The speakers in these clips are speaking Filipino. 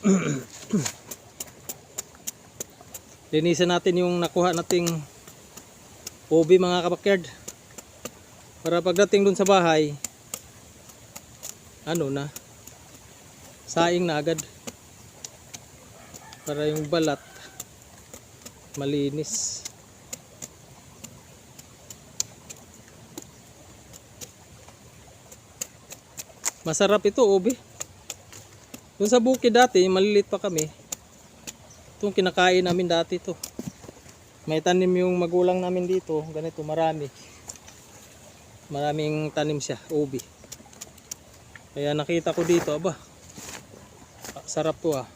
Linisan natin yung nakuha nating ubi mga kabakyard. Para pagdating dun sa bahay, ano na, saing na agad. Para yung balat, malinis. Masarap ito, ubi. Doon sa bukid dati, malilit pa kami. Itong kinakain namin dati to. May tanim yung magulang namin dito. Ganito, marami. Maraming tanim siya, ubi. Kaya nakita ko dito, aba. Sarap to ah.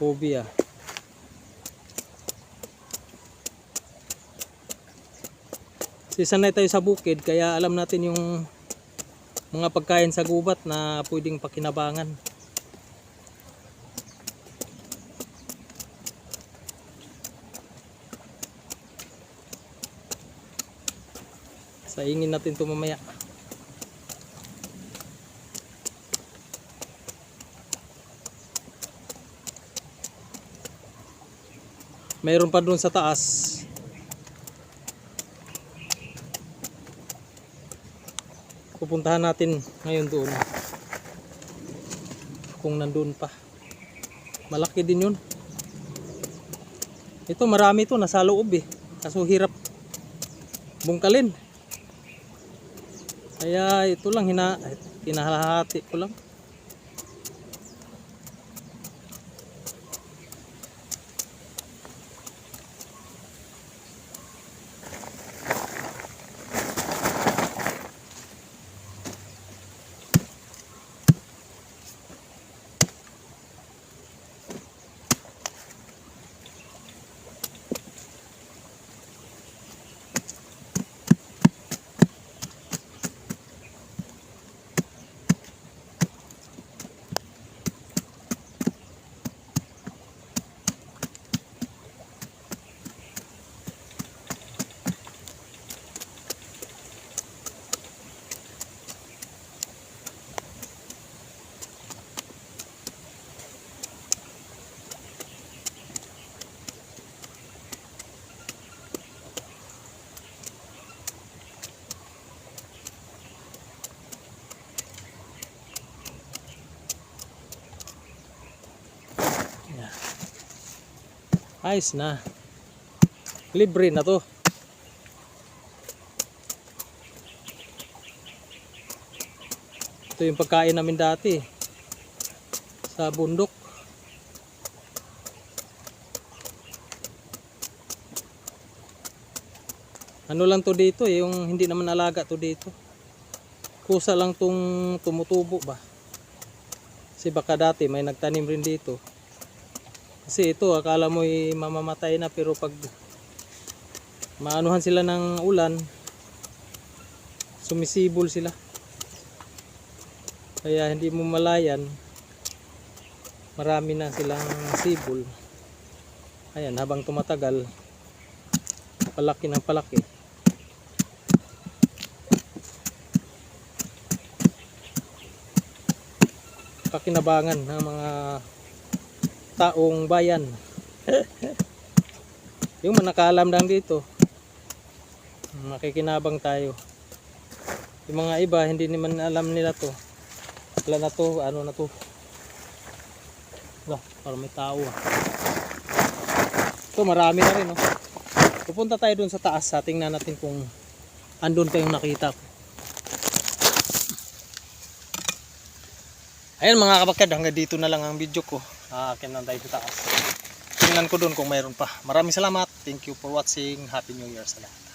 Ubi ah. Kasi sanay tayo sa bukid, kaya alam natin yung mga pagkain sa gubat na pwedeng pakinabangan. Saingin natin ito mamaya. Mayroon pa doon sa taas. Pupuntahan natin ngayon doon. Kung nandun pa. Malaki din yun. Ito marami to nasa loob eh. Kaso hirap bungkalin. Kaya ito lang hina hinahati ko lang. Ayos na. Libre na to. Ito yung pagkain namin dati. Sa bundok. Ano lang to dito eh, yung hindi naman alaga to dito. Kusa lang tong tumutubo ba. Kasi baka dati may nagtanim rin dito. Kasi ito akala mo mamamatay na pero pag maanuhan sila ng ulan sumisibol sila. Kaya hindi mo malayan marami na silang sibol. Ayan habang tumatagal palaki ng palaki. Pakinabangan ng mga taong bayan. yung manakalam lang dito. Makikinabang tayo. Yung mga iba hindi naman alam nila to. Wala na to, ano na to. Wala, parang may tao ah. Ito marami na rin oh. Pupunta tayo dun sa taas, sa tingnan natin kung andun pa yung nakita ko. Ayan mga kabakyad, hanggang dito na lang ang video ko. Aakin lang tayo sa taas. Tingnan ko dun kung mayroon pa. Maraming salamat. Thank you for watching. Happy New Year sa lahat.